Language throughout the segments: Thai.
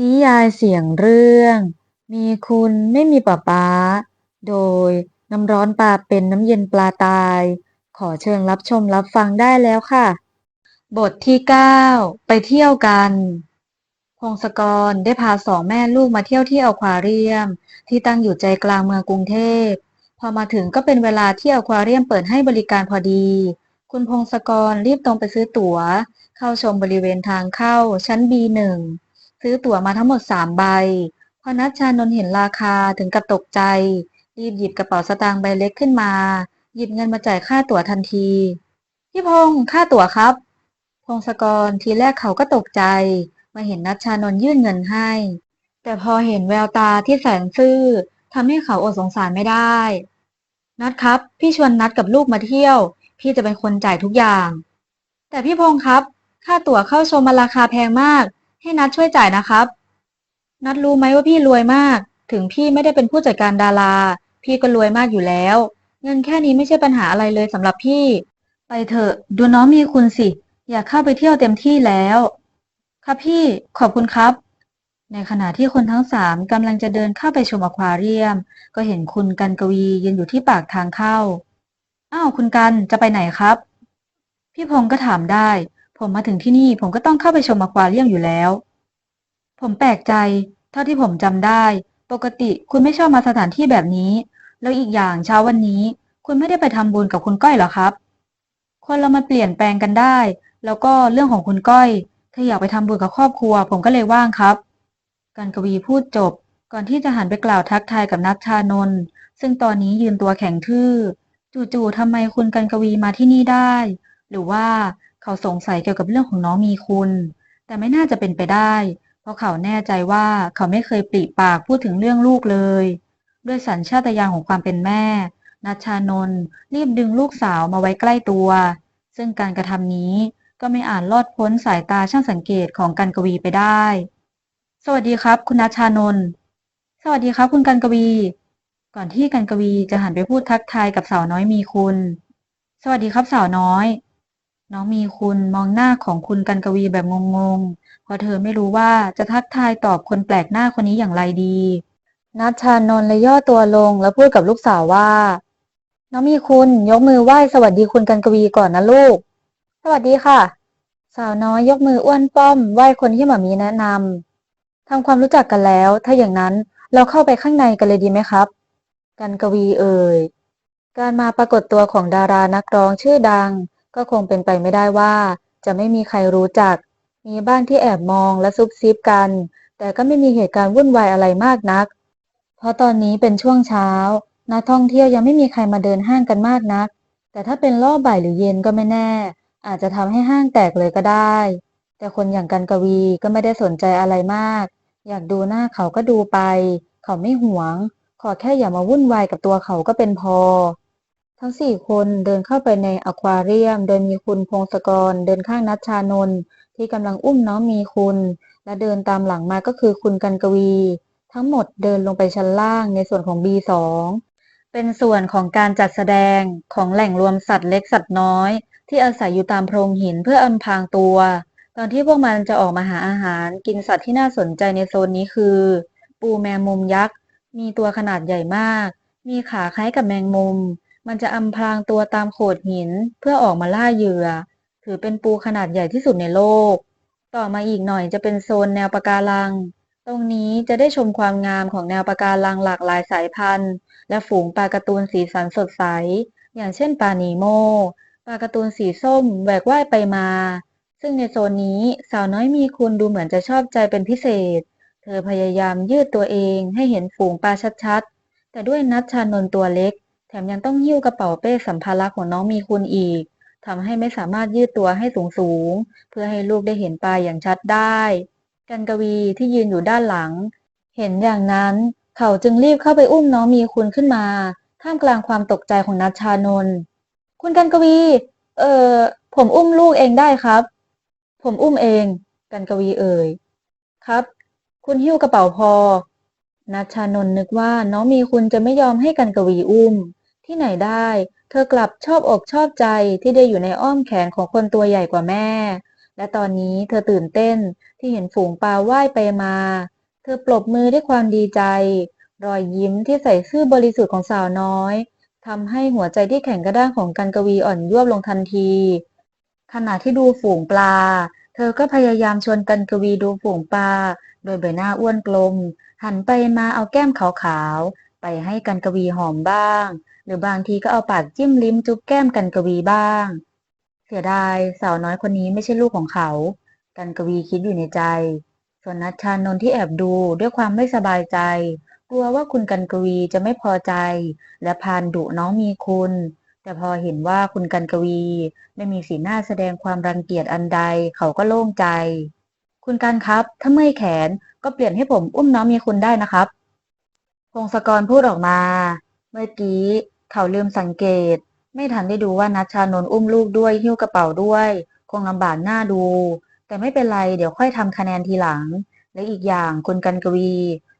นิยายเสียงเรื่อง มีคุณไม่มีป๊าป๊า โดยน้ำร้อนปลาเป็นน้ำเย็นปลาตาย ขอเชิญรับชมรับฟังได้แล้วค่ะ บทที่เก้าไปเที่ยวกันพงศกรได้พาสองแม่ลูกมาเที่ยวที่อควาเรียม ที่ตั้งอยู่ใจกลางเมืองกรุงเทพ พอมาถึงก็เป็นเวลาที่อควาเรียมเปิดให้บริการพอดี คุณพงศกรรีบตรงไปซื้อตั๋ว เข้าชมบริเวณทางเข้าชั้น B1 ซื้อตั๋วมาทั้งหมดสามใบ พอนัชชานนเห็นราคาถึงกับตกใจ รีบหยิบกระเป๋าสตางค์ใบเล็กขึ้นมา หยิบเงินมาจ่ายค่าตั๋วทันที พี่พงษ์ค่าตั๋วครับ พงศกรทีแรกเขาก็ตกใจมื่อเห็นนัชชานนยื่นเงินให้ แต่พอเห็นแววตาที่แสนซื่อทำให้เขาอดสงสารไม่ได้ นัดครับ พี่ชวนนัดกับลูกมาเที่ยว พี่จะเป็นคนจ่ายทุกอย่าง แต่พี่พงษ์ครับ ค่าตั๋วเข้าชมมันราคาแพงมาก ให้นัดช่วยจ่ายนะครับ นัดรู้ไหมว่าพี่รวยมาก ถึงพี่ไม่ได้เป็นผู้จัดการดารา พี่ก็รวยมากอยู่แล้ว เงินแค่นี้ไม่ใช่ปัญหาอะไรเลยสำหรับพี่ ไปเถอะ ดูน้องมีคุณสิ อยากเข้าไปเที่ยวเต็มที่แล้ว ครับพี่ขอบคุณครับ ในขณะที่คนทั้งสามกำลังจะเดินเข้าไปชมอควาเรียม ก็เห็นคุณกันกวียืนอยู่ที่ปากทางเข้า อ้าวคุณกันจะไปไหนครับ พี่พงศ์ก็ถามได้ ผมมาถึงที่นี่ผมก็ต้องเข้าไปชมอควาเรียมอยู่แล้ว ผมแปลกใจ เท่าที่ผมจำได้ ปกติคุณไม่ชอบมาสถานที่แบบนี้ แล้วอีกอย่างเช้าวันนี้ คุณไม่ได้ไปทำบุญกับคุณก้อยเหรอครับ คนเรามาเปลี่ยนแปลงกันได้ แล้วก็เรื่องของคุณก้อยเธออยากไปทำบุญกับครอบครัว ผมก็เลยว่างครับกันกวีพูดจบ ก่อนที่จะหันไปกล่าวทักทายกับนัชชานนท์ซึ่งตอนนี้ยืนตัวแข็งทื่อ จู่ๆทำไมคุณกันกวีมาที่นี่ได้ หรือว่า เขาสงสัยเกี่ยวกับเรื่องของน้องมีคุณ แต่ไม่น่าจะเป็นไปได้ เพราะเขาแน่ใจว่าเขาไม่เคยปริปากพูดถึงเรื่องลูกเลย ด้วยสัญชาตญาณของความเป็นแม่นัชชานนท์รีบดึงลูกสาวมาไว้ใกล้ตัว ซึ่งการกระทำนี้ก็ไม่อาจลอดพ้นสายตาช่างสังเกตของกันกวีไปได้ สวัสดีครับ คุณนัชชานนท์สวัสดีครับ คุณกันกวี ก่อนที่กันกวีจะหันไปพูดทักทายกับสาวน้อยมีคุณ สวัสดีครับสาวน้อย น้องมีคุณมองหน้าของคุณกันกวีแบบงงๆ เพราะเธอไม่รู้ว่าจะทักทายตอบคนแปลกหน้าคนนี้อย่างไรดี นัชชานนท์เลยย่อตัวลงแล้วพูดกับลูกสาวว่า น้องมีคุณยกมือไหว้สวัสดีคุณกันกวีก่อนนะลูก สวัสดีค่ะ สาวน้อยยกมืออ้วนป้อมไหว้คนที่หมามีแนะนำทำความรู้จักกันแล้ว ถ้าอย่างนั้นเราเข้าไปข้างในกันเลยดีไหมครับ กันกวีเอ่ย การมาปรากฏตัวของดารานักร้องชื่อดัง ก็คงเป็นไปไม่ได้ว่า จะไม่มีใครรู้จัก มีบ้างที่แอบมองและซุบซิบกัน แต่ก็ไม่มีเหตุการณ์วุ่นวายอะไรมากนัก เพราะตอนนี้เป็นช่วงเช้า นักท่องเที่ยวยังไม่มีใครมาเดินห้างกันมากนัก แต่ถ้าเป็นรอบบ่ายหรือเย็นก็ไม่แน่ อาจจะทำให้ห้างแตกเลยก็ได้ แต่คนอย่างกันกวีก็ไม่ได้สนใจอะไรมาก อยากดูหน้าเขาก็ดูไป เขาไม่หวง ขอแค่อย่ามาวุ่นวายกับตัวเขาก็เป็นพอ ทั้งสี่คนเดินเข้าไปในอควาเรียม โดยมีคุณพงศกรเดินข้างนัชชานนท์ที่กำลังอุ้มน้องมีคุณ และเดินตามหลังมาก็คือคุณกันกวี ทั้งหมดเดินลงไปชั้นล่างในส่วนของ B2 เป็นส่วนของการจัดแสดงของแหล่งรวมสัตว์เล็กสัตว์น้อย ที่อาศัยอยู่ตามโพรงหินเพื่ออำพรางตัว ตอนที่พวกมันจะออกมาหาอาหารกินสัตว์ที่น่าสนใจในโซนนี้คือ ปูแมงมุมยักษ์ มีตัวขนาดใหญ่มาก มีขาคล้ายกับแมงมุม มันจะอำพรางตัวตามโขดหินเพื่อออกมาล่าเหยื่อ ถือเป็นปูขนาดใหญ่ที่สุดในโลก ต่อมาอีกหน่อยจะเป็นโซนแนวปะการัง ตรงนี้จะได้ชมความงามของแนวปะการังหลากหลายสายพันธุ์ และฝูงปลาการ์ตูนสีสันสดใส อย่างเช่นปลานีโมปลาการ์ตูนสีส้มแหวกว่ายไปมา ซึ่งในโซนนี้สาวน้อยมีคุณดูเหมือนจะชอบใจเป็นพิเศษ เธอพยายามยืดตัวเองให้เห็นฝูงปลาชัดๆ แต่ด้วยนัชชานนตัวเล็ก แถมยังต้องหิ้วกระเป๋าเป้สัมภาระของน้องมีคุณอีกทำให้ไม่สามารถยืดตัวให้สูงๆเพื่อให้ลูกได้เห็นปลาอย่างชัดได้ กันกวีที่ยืนอยู่ด้านหลัง เห็นอย่างนั้น เขาจึงรีบเข้าไปอุ้มน้องมีคุณขึ้นมา ท่ามกลางความตกใจของนัชชานนท์คุณกันกวี เอ่อ ผมอุ้มลูกเองได้ครับ ผมอุ้มเอง กันกวีเอ่ย ครับ คุณหิ้วกระเป๋าพอนัชชานนท์นึกว่าน้องมีคุณจะไม่ยอมให้กันกวีอุ้ม ที่ไหนได้ เธอกลับชอบอกชอบใจที่ได้อยู่ในอ้อมแขนของคนตัวใหญ่กว่าแม่ และตอนนี้เธอตื่นเต้นที่เห็นฝูงปลาว่ายไปมา เธอปรบมือด้วยความดีใจ รอยยิ้มที่ใส่ซื่อบริสุทธิ์ของสาวน้อยทำให้หัวใจที่แข็งกระด้างของกันกวีอ่อนยวบลงทันที ขณะที่ดูฝูงปลา เธอก็พยายามชวนกันกวีดูฝูงปลา โดยใบหน้าอ้วนกลม หันไปมาเอาแก้มขาวๆ ไปให้กันกวีหอมบ้าง หรือบางทีก็เอาปากจิ้มลิ้มจุ๊บแก้มกันกวีบ้าง เสียดายสาวน้อยคนนี้ไม่ใช่ลูกของเขา กันกวีคิดอยู่ในใจ ส่วนนัชชานนที่แอบดูด้วยความไม่สบายใจ กลัวว่าคุณกันกวีจะไม่พอใจ และพานดุน้องมีคุณ แต่พอเห็นว่าคุณกันกวีไม่มีสีหน้าแสดงความรังเกียจอันใดเขาก็โล่งใจ คุณกันครับถ้าเมื่อยแขนก็เปลี่ยนให้ผมอุ้มน้องมีคุณได้นะครับพงศกรพูดออกมา เมื่อกี้ เขาลืมสังเกต ไม่ทันได้ดูว่านัชชานนอุ้มลูกด้วยหิ้วกระเป๋าด้วย คงลำบากหน้าดู แต่ไม่เป็นไรเดี๋ยวค่อยทำคะแนนทีหลัง และอีกอย่างคุณกันกวี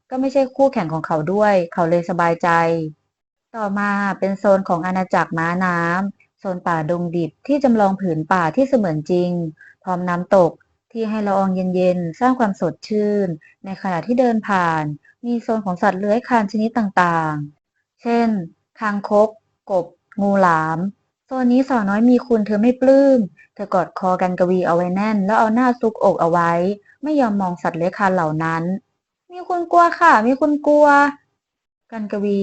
ก็ไม่ใช่คู่แข่งของเขาด้วย เขาเลยสบายใจ ต่อมาเป็นโซนของอาณาจักรม้าน้ำโซนป่าดงดิบที่จำลองผืนป่าที่เสมือนจริง พร้อมน้ำตกที่ให้ละอองเย็นๆ สร้างความสดชื่น ในขณะที่เดินผ่าน มีโซนของสัตว์เลื้อยคลานชนิดต่างๆ เช่น คางคก กบ งูหลามโซนนี้สาวน้อยมีคุณเธอไม่ปลื้ม เธอกอดคอกันกวีเอาไว้แน่น แล้วเอาหน้าซุกอกเอาไว้ ไม่ยอมมองสัตว์เลื้อยคลานเหล่านั้น มีคุณกลัวค่ะ มีคุณกลัว กันกวี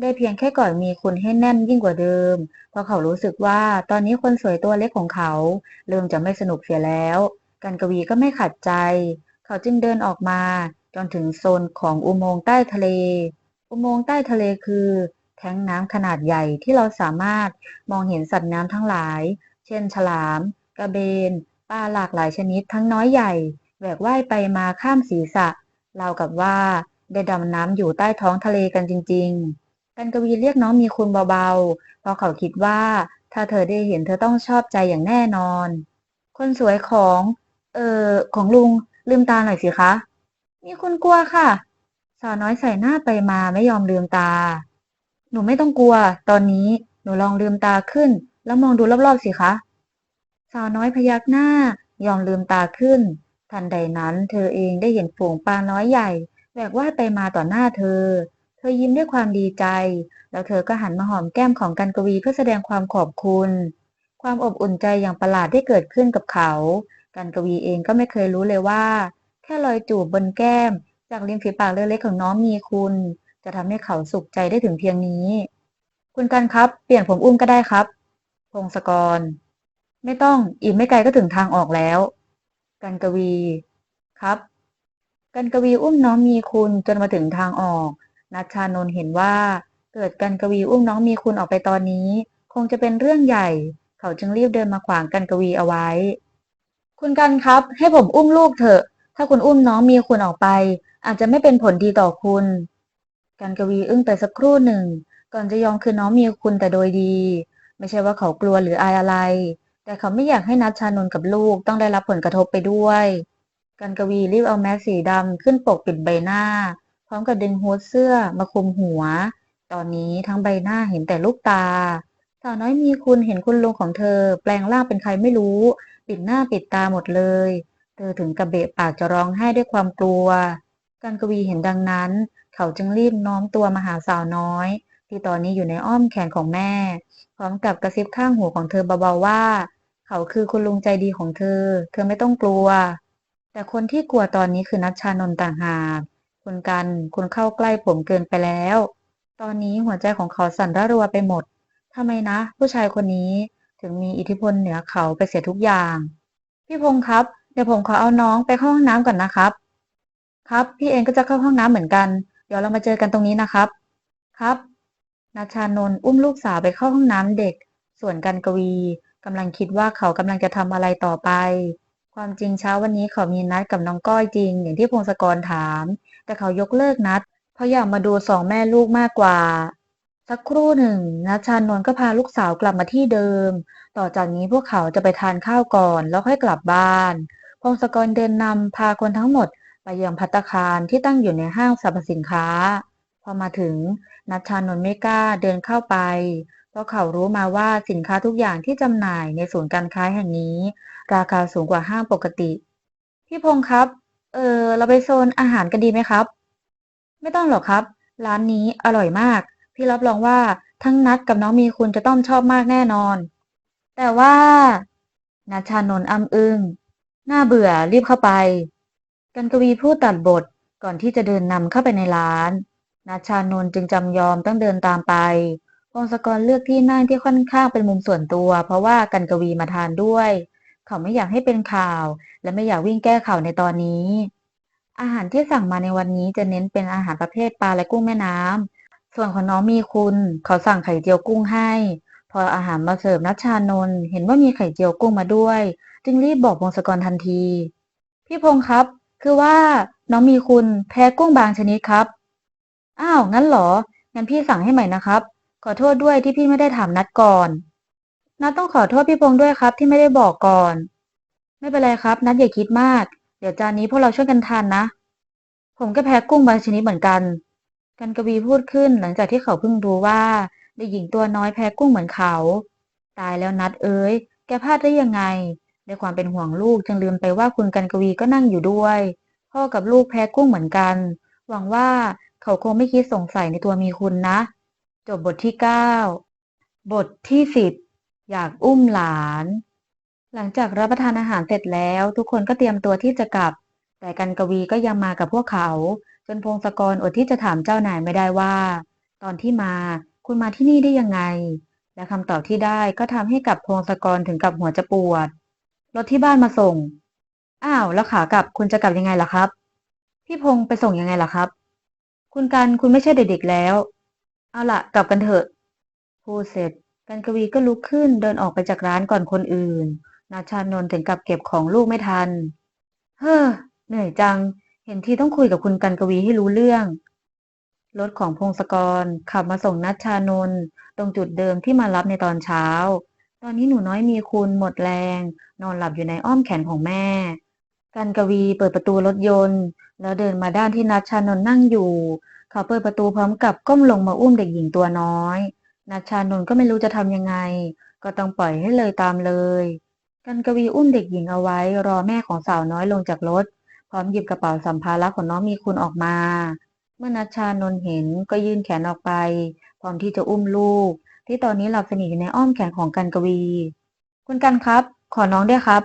ได้เพียงแค่กอดมีคุณให้แน่นยิ่งกว่าเดิม เพราะเขารู้สึกว่าตอนนี้คนสวยตัวเล็กของเขา เริ่มจะไม่สนุกเสียแล้ว กันกวีก็ไม่ขัดใจ เขาจึงเดินออกมาจนถึงโซนของอุโมงค์ใต้ทะเล อุโมงค์ใต้ทะเลคือ แท้งน้ำขนาดใหญ่ที่เราสามารถมองเห็นสัตว์น้ำทั้งหลาย เช่น ฉลาม กระเบน ปลาหลากหลายชนิดทั้งน้อยใหญ่แหวกว่ายไปมาข้ามศีรษะรากับว่าได้ดำน้ำอยู่ใต้ท้องทะเลกันจริง ๆ กันกวีเรียกน้องมีคุณเบาๆ เพราะเขาคิดว่าถ้าเธอได้เห็นเธอต้องชอบใจอย่างแน่นอน คนสวยของ เอ่อ ของลุงลืมตาหน่อยสิคะ มีคุณกลัวค่ะ สาวน้อยใส่หน้าไปมาไม่ยอมลืมตา หนูไม่ต้องกลัว ตอนนี้หนูลองลืมตาขึ้น แล้วมองดูรอบๆสิคะ สาวน้อยพยักหน้ายอมลืมตาขึ้น ทันใดนั้น เธอเองได้เห็นฝูงปลาน้อยใหญ่แหวกว่ายไปมาต่อหน้าเธอ เธอยิ้มด้วยความดีใจ แล้วเธอก็หันมาหอมแก้มของกันกวีเพื่อแสดงความขอบคุณ ความอบอุ่นใจอย่างประหลาดได้เกิดขึ้นกับเขา กันกวีเองก็ไม่เคยรู้เลยว่า แค่รอยจูบบนแก้ม จากริมฝีปากเล็กๆของน้องมีคุณ จะทำให้เขาสุขใจได้ถึงเพียงนี้ คุณกันครับ เปลี่ยนผมอุ้มก็ได้ครับ พงศกร ไม่ต้องอีกไม่ไกลก็ถึงทางออกแล้ว กันกวี ครับ กันกวีอุ้มน้องมีคุณจนมาถึงทางออก นัชชานนท์เห็นว่า เกิดกันกวีอุ้มน้องมีคุณออกไปตอนนี้ คงจะเป็นเรื่องใหญ่ เขาจึงรีบเดินมาขวางกันกวีเอาไว้ คุณกันครับ ให้ผมอุ้มลูกเถอะ ถ้าคุณอุ้มน้องมีคุณออกไป อาจจะไม่เป็นผลดีต่อคุณ กันกวีอึ้งไปสักครู่หนึ่ง ก่อนจะยอมคืนน้องมีคุณแต่โดยดี ไม่ใช่ว่าเขากลัวหรืออายอะไร แต่เขาไม่อยากให้นัชชานนท์กับลูกต้องได้รับผลกระทบไปด้วยกันกวีรีบเอาแมสสีดำขึ้นปกปิดใบหน้า พร้อมกับดึงฮูดเสื้อมาคลุมหัว ตอนนี้ทั้งใบหน้าเห็นแต่ลูกตาสาวน้อยมีคุณเห็นคุณลุงของเธอ แปลงร่างเป็นใครไม่รู้ ปิดหน้าปิดตาหมดเลย เธอถึงกับเบะปากจะร้องไห้ด้วยความกลัวกันกวีเห็นดังนั้น เขาจึงรีบน้อมตัวมาหาสาวน้อย ที่ตอนนี้อยู่ในอ้อมแขนของแม่ พร้อมกับกระซิบข้างหูของเธอเบาๆว่า เขาคือคุณลุงใจดีของเธอ เธอไม่ต้องกลัว แต่คนที่กลัวตอนนี้คือนัชชานนต่างหากคุณกันคุณเข้าใกล้ผมเกินไปแล้ว ตอนนี้หัวใจของเขาสั่นระรัวไปหมดทำไมนะ ผู้ชายคนนี้ถึงมีอิทธิพลเหนือเขาไปเสียทุกอย่าง พี่พงศ์ครับ เดี๋ยวผมขอเอาน้องไปเข้าห้องน้ำก่อนนะครับ ครับ พี่เองก็จะเข้าห้องน้ำเหมือนกัน เดี๋ยวเรามาเจอกันตรงนี้นะครับ ครับนาชานนท์อุ้มลูกสาวไปเข้าห้องน้ำเด็ก ส่วนกันกวีกำลังคิดว่าเขากำลังจะทำอะไรต่อไป ความจริงเช้าวันนี้เขามีนัดกับน้องก้อยจริง อย่างที่พงศกรถาม แต่เขายกเลิกนัด เพราะอยากมาดูสองแม่ลูกมากกว่า สักครู่หนึ่งนัชชานนท์ก็พาลูกสาวกลับมาที่เดิม ต่อจากนี้พวกเขาจะไปทานข้าวก่อนแล้วค่อยกลับบ้านพงศกรเดินนำพาคนทั้งหมด ไปยังภัตคารที่ตั้งอยู่ในห้างสรรพสินค้า พอมาถึงนัชชานนท์ไม่กล้าเดินเข้าไป เพราะเขารู้มาว่าสินค้าทุกอย่างที่จำหน่ายในศูนย์การค้าแห่งนี้ ราคาสูงกว่าห้างปกติ พี่พงษ์ครับ เออเราไปโซนอาหารกันดีไหมครับ ไม่ต้องหรอกครับ ร้านนี้อร่อยมาก พี่รับรองว่าทั้งนัดกับน้องมีคุณจะต้องชอบมากแน่นอน แต่ว่านัชชานนท์อ้ำอึ้ง น่าเบื่อรีบเข้าไป กันกวีพูดตัดบทก่อนที่จะเดินนำเข้าไปในร้านนัชชานนท์จึงจำยอมต้องเดินตามไปพงศกรเลือกที่นั่งที่ค่อนข้างเป็นมุมส่วนตัว เพราะว่ากันกวีมาทานด้วย เขาไม่อยากให้เป็นข่าว และไม่อยากวิ่งแก้ข่าวในตอนนี้ อาหารที่สั่งมาในวันนี้จะเน้นเป็นอาหารประเภทปลาและกุ้งแม่น้ำส่วนของน้องมีคุณ เขาสั่งไข่เจียวกุ้งให้ พออาหารมาเสิร์ฟนัชชานนเห็นว่ามีไข่เจียวกุ้งมาด้วย จึงรีบบอกพงศกรทันที พี่พงครับ คือว่าน้องมีคุณแพ้กุ้งบางชนิดครับ อ้าว งั้นเหรอ งั้นพี่สั่งให้ใหม่นะครับ ขอโทษด้วยที่พี่ไม่ได้ถามนัดก่อนนัดต้องขอโทษพี่พงษ์ด้วยครับที่ไม่ได้บอกก่อน ไม่เป็นไรครับ นัดอย่าคิดมาก เดี๋ยวจานนี้พวกเราช่วยกันทานนะ ผมก็แพ้กุ้งบางชนิดเหมือนกัน กันกวีพูดขึ้นหลังจากที่เขาเพิ่งรู้ว่าเด็กหญิงตัวน้อยแพ้กุ้งเหมือนเขา ตายแล้วนัดเอ้ย แกพลาดได้ยังไง ด้วยความเป็นห่วงลูกจึงลืมไปว่าคุณกันกวีก็นั่งอยู่ด้วย พ่อกับลูกแพ้กุ้งเหมือนกัน หวังว่าเขาคงไม่คิดสงสัยในตัวมีคุณนะ จบบทที่เก้าบทที่สิบอยากอุ้มหลาน หลังจากรับประทานอาหารเสร็จแล้ว ทุกคนก็เตรียมตัวที่จะกลับ แต่กันกวีก็ยังมากับพวกเขา จนพงศกรอดที่จะถามเจ้านายไม่ได้ว่า ตอนที่มาคุณมาที่นี่ได้ยังไง และคำตอบที่ได้ก็ทำให้กับพงศกรถึงกับหัวจะปวด รถที่บ้านมาส่ง อ้าว แล้วขากลับคุณจะกลับยังไงล่ะครับ พี่พงษ์ไปส่งยังไงล่ะครับ คุณกันคุณไม่ใช่เด็กๆแล้ว เอาละกลับกันเถอะพูดเสร็จกันกวีก็ลุกขึ้นเดินออกไปจากร้านก่อนคนอื่น นาชานนท์ถึงกับเก็บของลูกไม่ทัน เฮ้อ เหนื่อยจัง เห็นทีต้องคุยกับคุณกันกวีให้รู้เรื่อง รถของพงศกรขับมาส่งนัชชานนท์ตรงจุดเดิมที่มารับในตอนเช้า ตอนนี้หนูน้อยมีคุณหมดแรง นอนหลับอยู่ในอ้อมแขนของแม่ กันกวีเปิดประตูรถยนต์ แล้วเดินมาด้านที่นัชชานนท์นั่งอยู่ เขาเปิดประตูพร้อมกับก้มลงมาอุ้มเด็กหญิงตัวน้อยนัชชานนท์ก็ไม่รู้จะทำยังไง ก็ต้องปล่อยให้เลยตามเลย กันกวีอุ้มเด็กหญิงเอาไว้ รอแม่ของสาวน้อยลงจากรถ พร้อมหยิบกระเป๋าสัมภาระของน้องมีคุณออกมา เมื่อนัชชานนท์เห็นก็ยื่นแขนออกไป พร้อมที่จะอุ้มลูก ที่ตอนนี้หลับสนิทอยู่ในอ้อมแขนของกันกวี คุณกันครับ ขอน้องด้วยครับ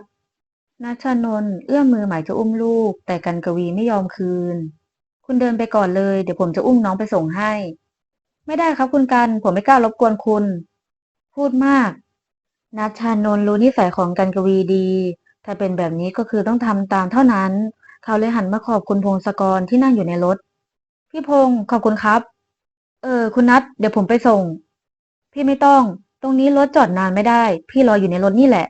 นัชชนน์เอื้อมมือหมายจะอุ้มลูก แต่กันกวีไม่ยอมคืน คุณเดินไปก่อนเลย เดี๋ยวผมจะอุ้มน้องไปส่งให้ ไม่ได้ครับคุณกัน ผมไม่กล้ารบกวนคุณ พูดมาก นัชชานน์รู้นิสัยของกันกวีดี ถ้าเป็นแบบนี้ก็คือต้องทำตามเท่านั้น เขาเลยหันมาขอบคุณพงศกรที่นั่งอยู่ในรถ พี่พงศ์ขอบคุณครับ เออ คุณนัทเดี๋ยวผมไปส่ง พี่ไม่ต้อง ตรงนี้รถจอดนานไม่ได้ พี่รออยู่ในรถนี่แหละ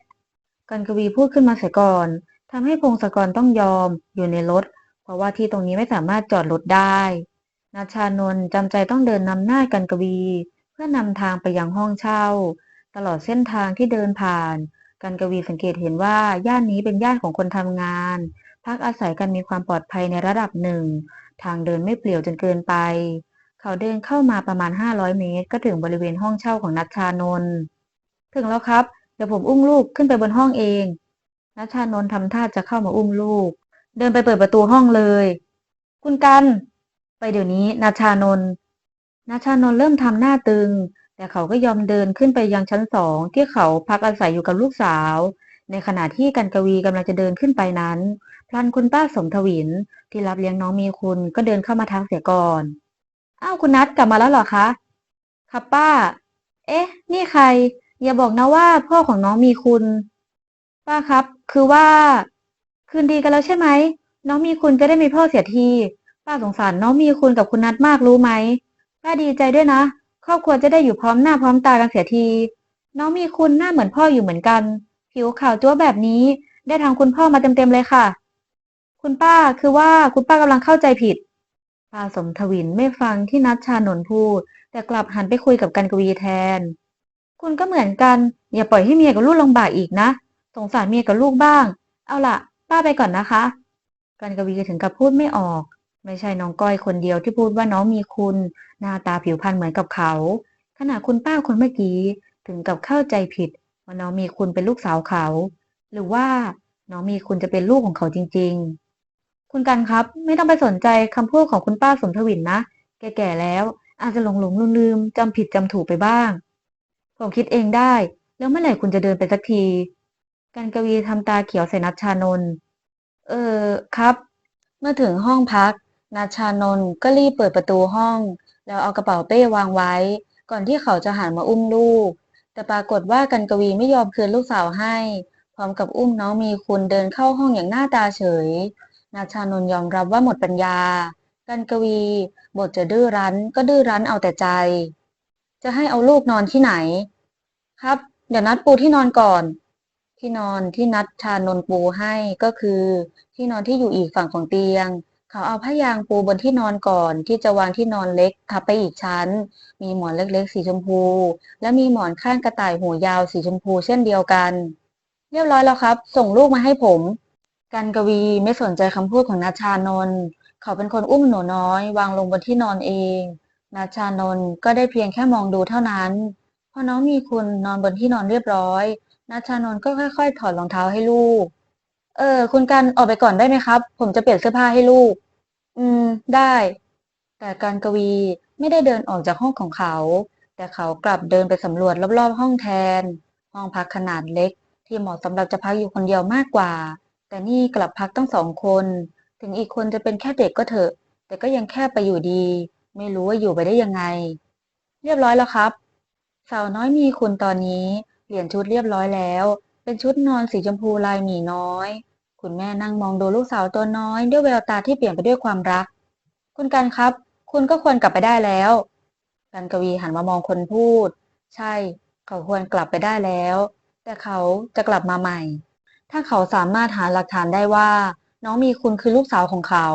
กันกวีพูดขึ้นมาเสียก่อนทำให้พงศกรต้องยอมอยู่ในรถ เพราะว่าที่ตรงนี้ไม่สามารถจอดรถได้นาชานนท์จำใจต้องเดินนำหน้ากันกวี เพื่อนำทางไปยังห้องเช่า ตลอดเส้นทางที่เดินผ่าน กันกวีสังเกตเห็นว่าย่านนี้เป็นย่านของคนทำงาน พักอาศัยกันมีความปลอดภัยในระดับหนึ่ง ทางเดินไม่เปลี่ยวจนเกินไป เขาเดินเข้ามาประมาณ500เมตร ก็ถึงบริเวณห้องเช่าของนัชชานนท์ถึงแล้วครับเดี๋ยวผมอุ้มลูกขึ้นไปบนห้องเองนัชชานนท์ทำท่าจะเข้ามาอุ้มลูก เดินไปเปิดประตูห้องเลย คุณกัน ไปเดี๋ยวนี้นัชชานนท์นัชชานนท์เริ่มทำหน้าตึง แต่เขาก็ยอมเดินขึ้นไปยังชั้นสองที่เขาพักอาศัยอยู่กับลูกสาว ในขณะที่กันกวีกำลังจะเดินขึ้นไปนั้นพลันคุณป้าสมทวินที่รับเลี้ยงน้องมีคุณก็เดินเข้ามาทักเสียก่อน อ้าวคุณนัทกลับมาแล้วเหรอคะ ครับป้า เอ๊ะ นี่ใคร อย่าบอกนะว่าพ่อของน้องมีคุณ ป้าครับ คือว่า คืนดีกันแล้วใช่ไหม น้องมีคุณจะได้มีพ่อเสียที ป้าสงสารน้องมีคุณกับคุณนัทมากรู้ไหม ป้าดีใจด้วยนะ ครอบครัวจะได้อยู่พร้อมหน้าพร้อมตากันเสียที น้องมีคุณหน้าเหมือนพ่ออยู่เหมือนกัน ผิวขาวจั๊วแบบนี้ ได้ทางคุณพ่อมาเต็มๆเลยค่ะ คุณป้าคือว่าคุณป้ากำลังเข้าใจผิด ป้าสมทวินไม่ฟังที่นัชชานนพูด แต่กลับหันไปคุยกับกันกวีแทน คุณก็เหมือนกัน อย่าปล่อยให้เมียกับลูกลำบากอีกนะ สงสารเมียกับลูกบ้าง เอาล่ะ ป้าไปก่อนนะคะ กันกวีถึงกับพูดไม่ออก ไม่ใช่น้องก้อยคนเดียวที่พูดว่าน้องมีคุณ หน้าตาผิวพรรณเหมือนกับเขาขขณะคุณป้าคนเมื่อกี้ถึงกับเข้าใจผิด ว่าน้องมีคุณเป็นลูกสาวเขา หรือว่าน้องมีคุณจะเป็นลูกของเขาจริง ๆ คุณกันครับ ไม่ต้องไปสนใจคำพูดของคุณป้าสมทวินนะ แก่ๆแล้ว อาจจะหลงหลงลืมลืมจำผิดจำถูกไปบ้าง ผมคิดเองได้ แล้วเมื่อไหร่คุณจะเดินไปสักที กันกวีทำตาเขียวใส่นัชชานนเออครับ เมื่อถึงห้องพักนัชชานนก็รีบเปิดประตูห้อง แล้วเอากระเป๋าเป้วางไว้ ก่อนที่เขาจะหันมาอุ้มลูก แต่ปรากฏว่ากันกวีไม่ยอมคืนลูกสาวให้ พร้อมกับอุ้มน้องมีคุณเดินเข้าห้องอย่างหน้าตาเฉย นาชานนยอมรับว่าหมดปัญญา กันกวี บทจะดื้อรั้น ก็ดื้อรั้นเอาแต่ใจ จะให้เอาลูกนอนที่ไหน ครับ เดี๋ยวนัดปูที่นอนก่อน ที่นอนที่นัดชานนปูให้ก็คือ ที่นอนที่อยู่อีกฝั่งของเตียง เขาเอาผ้ายางปูบนที่นอนก่อน ที่จะวางที่นอนเล็กทับไปอีกชั้น มีหมอนเล็กๆ สีชมพู และมีหมอนข้างกระต่ายหูยาวสีชมพูเช่นเดียวกัน เรียบร้อยแล้วครับ ส่งลูกมาให้ผม กันกวีไม่สนใจคำพูดของนาชานนท์เขาเป็นคนอุ้มหนูน้อย วางลงบนที่นอนเอง นาชานนท์ก็ได้เพียงแค่มองดูเท่านั้นพอน้องมีคุณนอนบนที่นอนเรียบร้อย นาชานนท์ก็ค่อย ๆ ถอดรองเท้าให้ลูก เออ คุณกันออกไปก่อนได้ไหมครับ ผมจะเปลี่ยนเสื้อผ้าให้ลูก อืม ได้ แต่การกวีไม่ได้เดินออกจากห้องของเขา แต่เขากลับเดินไปสำรวจรอบๆห้องแทน ห้องพักขนาดเล็ก ที่เหมาะสำหรับจะพักอยู่คนเดียวมากกว่า แต่นี่กลับพักตั้งสองคน ถึงอีกคนจะเป็นแค่เด็กก็เถอะ แต่ก็ยังแค่ไปอยู่ดี ไม่รู้ว่าอยู่ไปได้ยังไง เรียบร้อยแล้วครับ สาวน้อยมีคุณตอนนี้เปลี่ยนชุดเรียบร้อยแล้ว เป็นชุดนอนสีชมพูลายหมีน้อย คุณแม่นั่งมองดูลูกสาวตัวน้อย ด้วยแววตาที่เปลี่ยนไปด้วยความรัก คุณกันครับ คุณก็ควรกลับไปได้แล้วกันกวีหันมามองคนพูด ใช่ เขาควรกลับไปได้แล้ว แต่เขาจะกลับมาใหม่ ถ้าเขาสามารถหาหลักฐานได้ว่า น้องมีคุณคือลูกสาวของเขา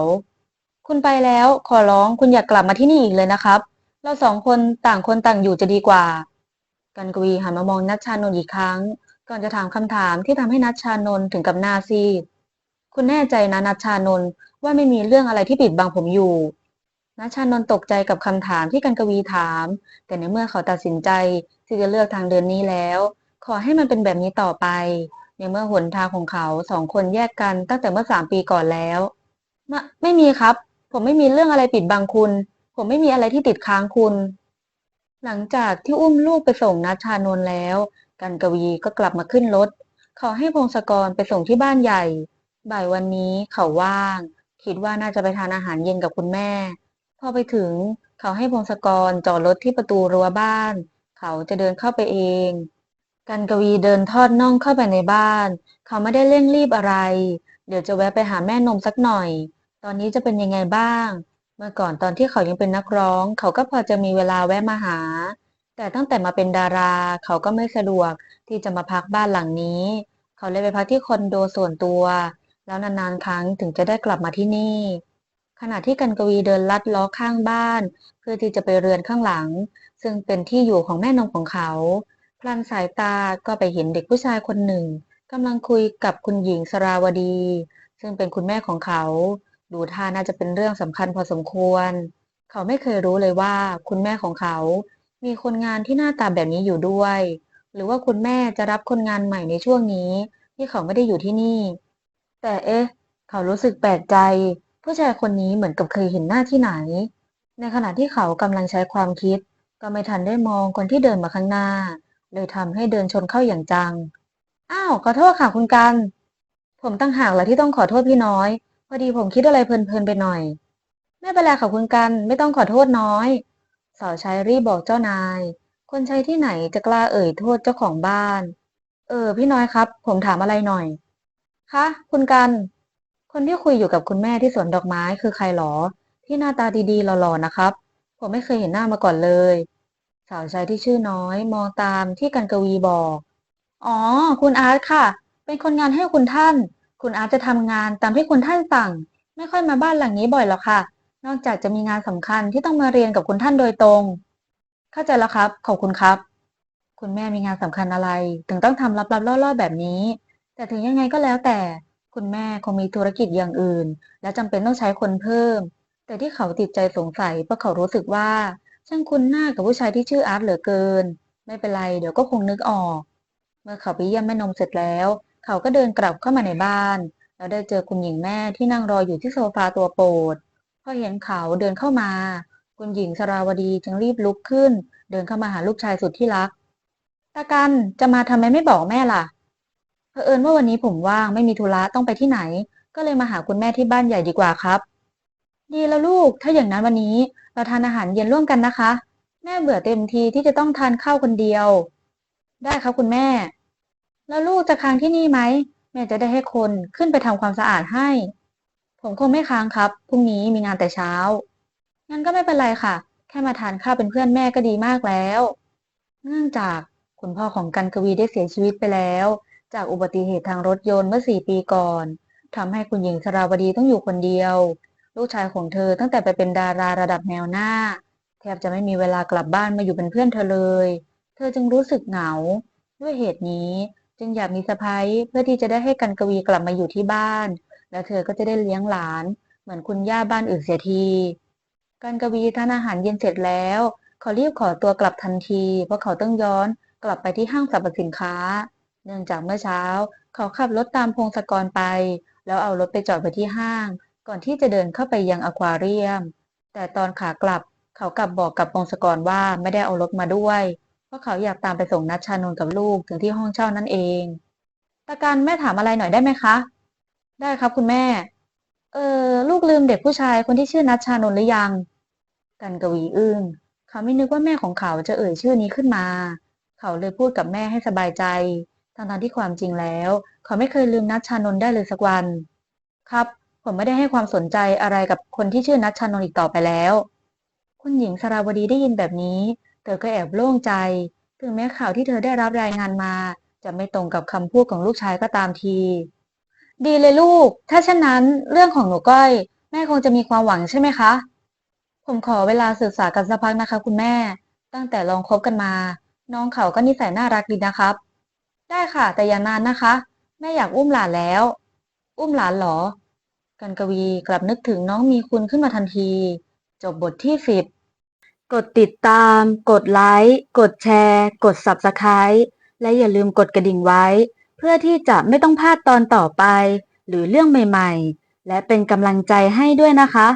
คุณไปแล้วขอร้องคุณอย่ากลับมาที่นี่อีกเลยนะครับ เราสองคนต่างคนต่างอยู่จะดีกว่า กันกวีหันมามองนัชชานนท์อีกครั้ง ก่อนจะถามคำถามที่ทำให้นัชชานนท์ถึงกับหน้าซีดคุณแน่ใจนะนัชชานนท์ว่าไม่มีเรื่องอะไรที่ปิดบังผมอยู่นัชชานนท์ตกใจกับคำถามที่กันกวีถาม แต่ในเมื่อเขาตัดสินใจที่จะเลือกทางเดินนี้แล้ว ขอให้มันเป็นแบบนี้ต่อไป ในเมื่อหนทางของเขาสองคนแยกกันตั้งแต่เมื่อสามปีก่อนแล้วมะไม่มีครับ ผมไม่มีเรื่องอะไรปิดบังคุณ ผมไม่มีอะไรที่ติดค้างคุณ หลังจากที่อุ้มลูกไปส่งนัชชานนท์แล้ว กันกวีก็กลับมาขึ้นรถขอให้พงศกรไปส่งที่บ้านใหญ่ บ่ายวันนี้เขาว่าง คิดว่าน่าจะไปทานอาหารเย็นกับคุณแม่ พอไปถึงเขาให้พงศกรจอดรถที่ประตูรั้วบ้าน เขาจะเดินเข้าไปเอง กันกวีเดินทอดน่องเข้าไปในบ้าน เขาไม่ได้เร่งรีบอะไร เดี๋ยวจะแวะไปหาแม่นมสักหน่อย ตอนนี้จะเป็นยังไงบ้าง เมื่อก่อนตอนที่เขายังเป็นนักร้อง เขาก็พอจะมีเวลาแวะมาหา แต่ตั้งแต่มาเป็นดารา เขาก็ไม่สะดวกที่จะมาพักบ้านหลังนี้ เขาเลยไปพักที่คอนโดส่วนตัว แล้วนานๆครั้งถึงจะได้กลับมาที่นี่ ขณะที่กันกวีเดินลัดล้อข้างบ้าน เพื่อที่จะไปเรือนข้างหลัง ซึ่งเป็นที่อยู่ของแม่นมของเขา พลันสายตาก็ไปเห็นเด็กผู้ชายคนหนึ่งกำลังคุยกับคุณหญิงสราวดี ซึ่งเป็นคุณแม่ของเขา ดูท่าน่าจะเป็นเรื่องสำคัญพอสมควร เขาไม่เคยรู้เลยว่าคุณแม่ของเขา มีคนงานที่หน้าตาแบบนี้อยู่ด้วย หรือว่าคุณแม่จะรับคนงานใหม่ในช่วงนี้ ที่เขาไม่ได้อยู่ที่นี่ แต่เอ๊ะ เขารู้สึกแปลกใจ ผู้ชายคนนี้เหมือนกับเคยเห็นหน้าที่ไหน ในขณะที่เขากำลังใช้ความคิด ก็ไม่ทันได้มองคนที่เดินมาข้างหน้า เลยทำให้เดินชนเข้าอย่างจัง อ้าวขอโทษค่ะคุณกัน ผมตั้งหากแหละที่ต้องขอโทษพี่น้อย พอดีผมคิดอะไรเพลินๆไปหน่อย ไม่เป็นไรค่ะคุณกัน ไม่ต้องขอโทษน้อยสาวใช้รีบบอกเจ้านาย คนใช้ที่ไหนจะกล้าเอ่ยโทษเจ้าของบ้าน เออ พี่น้อยครับ ผมถามอะไรหน่อย คะ คุณกัน คนที่คุยอยู่กับคุณแม่ที่สวนดอกไม้คือใครหรอ ที่หน้าตาดีๆหล่อๆนะครับ ผมไม่เคยเห็นหน้ามาก่อนเลย สาวใช้ที่ชื่อน้อยมองตามที่กันกวีบอก อ๋อ คุณอาร์ตค่ะ เป็นคนงานให้คุณท่าน คุณอาร์ตจะทำงานตามที่คุณท่านสั่ง ไม่ค่อยมาบ้านหลังนี้บ่อยหรอกค่ะ นอกจากจะมีงานสำคัญที่ต้องมาเรียนกับคุณท่านโดยตรง เข้าใจแล้วครับ ขอบคุณครับ คุณแม่มีงานสำคัญอะไร ถึงต้องทำลับๆล่อๆแบบนี้ แต่ถึงยังไงก็แล้วแต่ คุณแม่คงมีธุรกิจอย่างอื่น และจำเป็นต้องใช้คนเพิ่ม แต่ที่เขาติดใจสงสัยเพราะเขารู้สึกว่า ช่างคุ้นหน้ากับผู้ชายที่ชื่ออาร์ตเหลือเกิน ไม่เป็นไรเดี๋ยวก็คงนึกออก เมื่อเขาไปเยี่ยมแม่นมเสร็จแล้ว เขาก็เดินกลับเข้ามาในบ้าน แล้วได้เจอคุณหญิงแม่ที่นั่งรออยู่ที่โซฟาตัวโปรดพอเห็นเขาเดินเข้ามา คุณหญิงสราวดีจึงรีบลุกขึ้น เดินเข้ามาหาลูกชายสุดที่รักตากันจะมาทำไมไม่บอกแม่ล่ะเผอิญว่าวันนี้ผมว่างไม่มีธุระต้องไปที่ไหน ก็เลยมาหาคุณแม่ที่บ้านใหญ่ดีกว่าครับ ดีแล้วลูก ถ้าอย่างนั้นวันนี้เราทานอาหารเย็นร่วมกันนะคะ แม่เบื่อเต็มทีที่จะต้องทานข้าวคนเดียว ได้ครับคุณแม่ แล้วลูกจะค้างที่นี่ไหม แม่จะได้ให้คนขึ้นไปทำความสะอาดให้ ผมคงไม่ค้างครับ พรุ่งนี้มีงานแต่เช้า งั้นก็ไม่เป็นไรค่ะ แค่มาทานข้าวเป็นเพื่อนแม่ก็ดีมากแล้ว เนื่องจากคุณพ่อของกันกวีได้เสียชีวิตไปแล้ว จากอุบัติเหตุทางรถยนต์เมื่อสี่ปีก่อนทำให้คุณหญิงสราวดีต้องอยู่คนเดียว ลูกชายของเธอตั้งแต่ไปเป็นดาราระดับแนวหน้า แทบจะไม่มีเวลากลับบ้านมาอยู่เป็นเพื่อนเธอเลย เธอจึงรู้สึกเหงา ด้วยเหตุนี้จึงอยากมีสะพ้ยเพื่อที่จะได้ให้กันกวีกลับมาอยู่ที่บ้าน แล้วเธอก็จะได้เลี้ยงหลาน เหมือนคุณย่าบ้านอื่นเสียทีกันกวีทานอาหารเย็นเสร็จแล้วเขารีบขอตัวกลับทันที เพราะเขาต้องย้อนกลับไปที่ห้างสรรพสินค้า เนื่องจากเมื่อเช้า เขาขับรถตามพงศกรไป แล้วเอารถไปจอดไว้ที่ห้าง ก่อนที่จะเดินเข้าไปยังอควาเรียม แต่ตอนขากลับเขากลับบอกกับพงศกรว่าไม่ได้เอารถมาด้วย เพราะเขาอยากตามไปส่งนัชชานนกับลูกถึงที่ห้องเช่านั่นเองตาการแม่ถามอะไรหน่อยได้ไหมคะ ได้ครับคุณแม่ เออลูกลืมเด็กผู้ชายคนที่ชื่อนัชชานนหรือยัง กันกวีอึ้งเขาไม่นึกว่าแม่ของเขาจะเอ่ยชื่อนี้ขึ้นมา เขาเลยพูดกับแม่ให้สบายใจทั้งๆที่ความจริงแล้ว เขาไม่เคยลืมนัชชานนได้เลยสักวัน ครับ ผมไม่ได้ให้ความสนใจอะไรกับคนที่ชื่อนัชชานนท์อีกต่อไปแล้ว คุณหญิงสราวดีได้ยินแบบนี้ เธอก็แอบโล่งใจ ถึงแม้ข่าวที่เธอได้รับรายงานมา จะไม่ตรงกับคำพูดของลูกชายก็ตามที ดีเลยลูก ถ้าเช่นนั้นเรื่องของหนูก้อย แม่คงจะมีความหวังใช่ไหมคะ ผมขอเวลาศึกษากันสักพักนะคะ คุณแม่ ตั้งแต่ลองคบกันมา น้องเขาก็นิสัยน่ารักดีนะครับ ได้ค่ะ แต่อย่านานนะคะ แม่อยากอุ้มหลานแล้ว อุ้มหลานหรอ กันกวีกลับนึกถึงน้องมีคุณขึ้นมาทันที จบบทที่สิบกดติดตาม กดไลค์กดแชร์ กด Subscribe และอย่าลืมกดกระดิ่งไว้ เพื่อที่จะไม่ต้องพลาดตอนต่อไป หรือเรื่องใหม่ ๆ และเป็นกำลังใจให้ด้วยนะคะ